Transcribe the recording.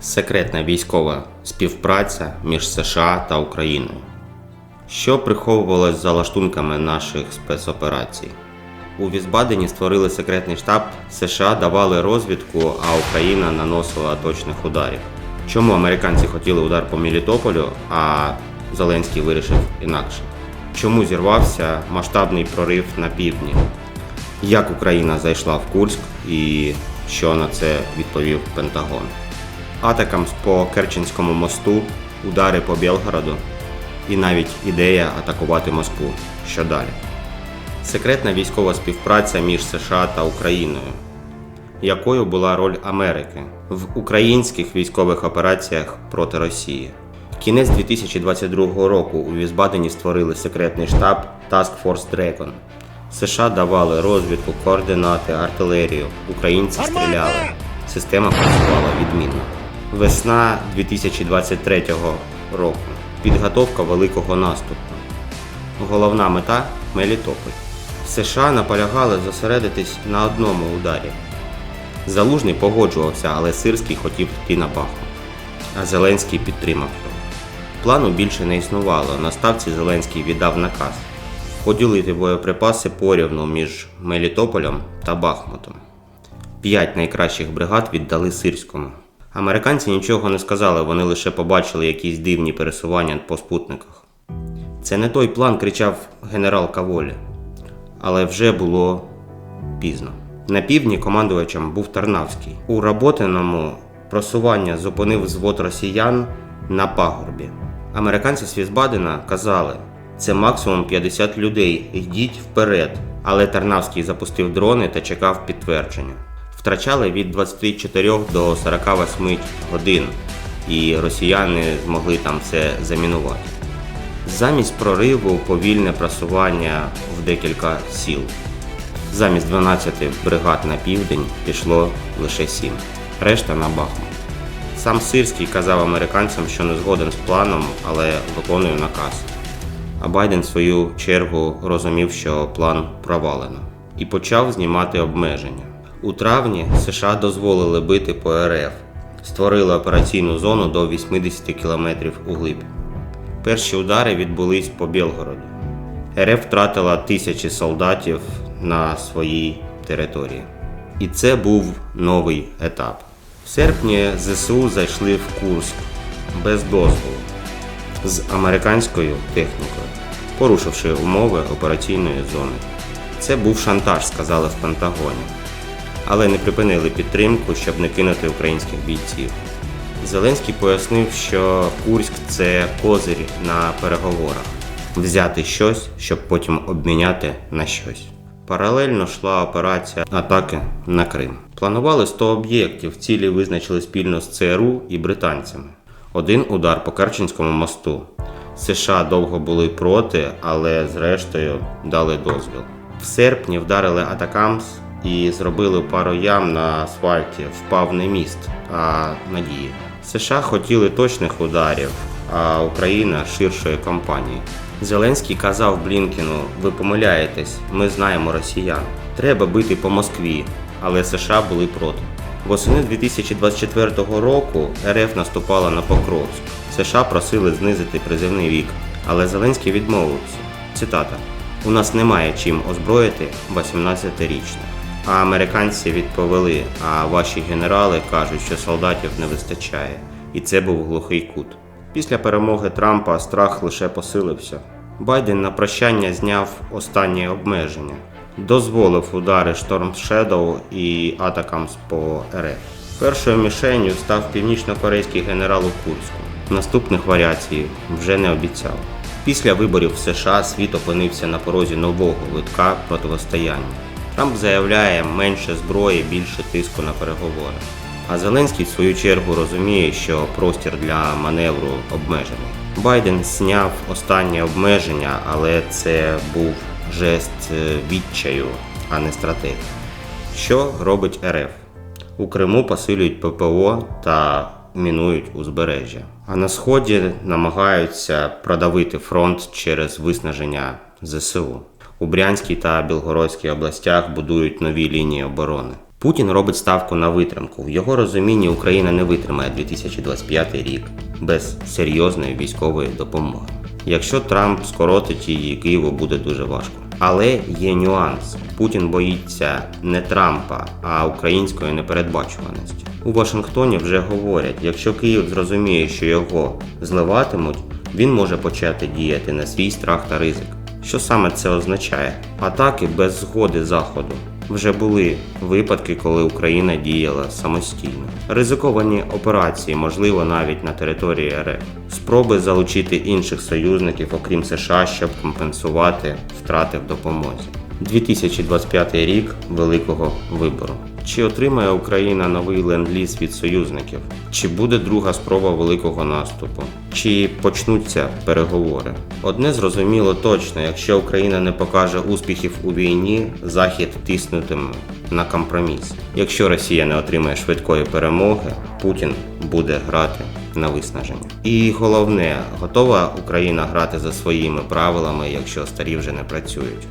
Секретна військова співпраця між США та Україною. Що приховувалось за лаштунками наших спецоперацій? У Візбадені створили секретний штаб, США давали розвідку, а Україна наносила точних ударів. Чому американці хотіли удар по Мелітополю, а Зеленський вирішив інакше? Чому зірвався масштабний прорив на півдні? Як Україна зайшла в Курськ і що на це відповів Пентагон? Атакам по Керченському мосту, удари по Білгороду і навіть ідея атакувати Москву. Що далі? Секретна військова співпраця між США та Україною. Якою була роль Америки в українських військових операціях проти Росії? Кінець 2022 року у Візбадені створили секретний штаб Task Force Dragon. США давали розвідку, координати, артилерію. Українці стріляли. Система працювала відмінно. Весна 2023 року. Підготовка великого наступу. Головна мета Мелітополь. США наполягали зосередитись на одному ударі. Залужний погоджувався, але Сирський хотів йти на Бахмут, а Зеленський підтримав його. Плану більше не існувало. На ставці Зеленський віддав наказ поділити боєприпаси порівну між Мелітополем та Бахмутом. П'ять найкращих бригад віддали Сирському. Американці нічого не сказали, вони лише побачили якісь дивні пересування по спутниках. Це не той план, кричав генерал Каволі. Але вже було пізно. На півдні командувачем був Тарнавський. У роботиному просування зупинив взвод росіян на пагорбі. Американці з Візбадена казали, це максимум 50 людей, йдіть вперед. Але Тарнавський запустив дрони та чекав підтвердження. Втрачали від 24 до 48 годин, і росіяни змогли там все замінувати. Замість прориву повільне просування в декілька сіл. Замість 12 бригад на південь пішло лише 7. Решта на Бахмут. Сам Сирський казав американцям, що не згоден з планом, але виконує наказ. А Байден в свою чергу розумів, що план провалено, і почав знімати обмеження. У травні США дозволили бити по РФ, створили операційну зону до 80 км углиб. Перші удари відбулись по Білгороду. РФ втратила тисячі солдатів на своїй території. І це був новий етап. В серпні ЗСУ зайшли в Курск без дозволу з американською технікою, порушивши умови операційної зони. Це був шантаж, сказали в Пентагоні, але не припинили підтримку, щоб не кинути українських бійців. Зеленський пояснив, що Курськ це козир на переговорах взяти щось, щоб потім обміняти на щось. Паралельно йшла операція атаки на Крим. Планували 100 об'єктів, цілі визначили спільно з ЦРУ і британцями. Один удар по Керченському мосту. США довго були проти, але зрештою дали дозвіл. В серпні вдарили Атакамс і зробили пару ям на асфальті. Впав не міст, а надії. США хотіли точних ударів, а Україна ширшої кампанії. Зеленський казав Блінкіну: ви помиляєтесь, ми знаємо росіян. Треба бити по Москві, але США були проти. Восени 2024 року РФ наступала на Покровськ. США просили знизити призивний вік, але Зеленський відмовився. Цитата: У нас немає чим озброїти 18-річних. А американці відповіли: а ваші генерали кажуть, що солдатів не вистачає. І це був глухий кут. Після перемоги Трампа страх лише посилився. Байден на прощання зняв останні обмеження, дозволив удари Storm Shadow і атакам по РФ. Першою мішенню став північно-корейський генерал у Курську. Наступних варіацій вже не обіцяв. Після виборів в США світ опинився на порозі нового витка протистояння. Трамп заявляє менше зброї, більше тиску на переговори. А Зеленський в свою чергу розуміє, що простір для маневру обмежений. Байден зняв останнє обмеження, але це був жест е, відчаю, а не стратегія. Що робить РФ? У Криму посилюють ППО та мінують узбережжя. А на сході намагаються продавити фронт через виснаження ЗСУ. У Брянській та Білгородській областях будують нові лінії оборони. Путін робить ставку на витримку. В його розумінні Україна не витримає 2025 рік без серйозної військової допомоги. Якщо Трамп скоротить її, Києву буде дуже важко. Але є нюанс. Путін боїться не Трампа, а української непередбачуваності. У Вашингтоні вже говорять, якщо Київ зрозуміє, що його зливатимуть, він може почати діяти на свій страх та ризик. Що саме це означає? Атаки без згоди Заходу. Вже були випадки, коли Україна діяла самостійно. Ризиковані операції, можливо, навіть на території РФ. Спроби залучити інших союзників, окрім США, щоб компенсувати втрати в допомозі. 2025 рік великого вибору. Чи отримає Україна новий ленд-ліз від союзників? Чи буде друга спроба великого наступу? Чи почнуться переговори? Одне зрозуміло точно: якщо Україна не покаже успіхів у війні, Захід тиснутиме на компроміс. Якщо Росія не отримає швидкої перемоги, Путін буде грати на виснаження. І головне, готова Україна грати за своїми правилами, якщо старі вже не працюють.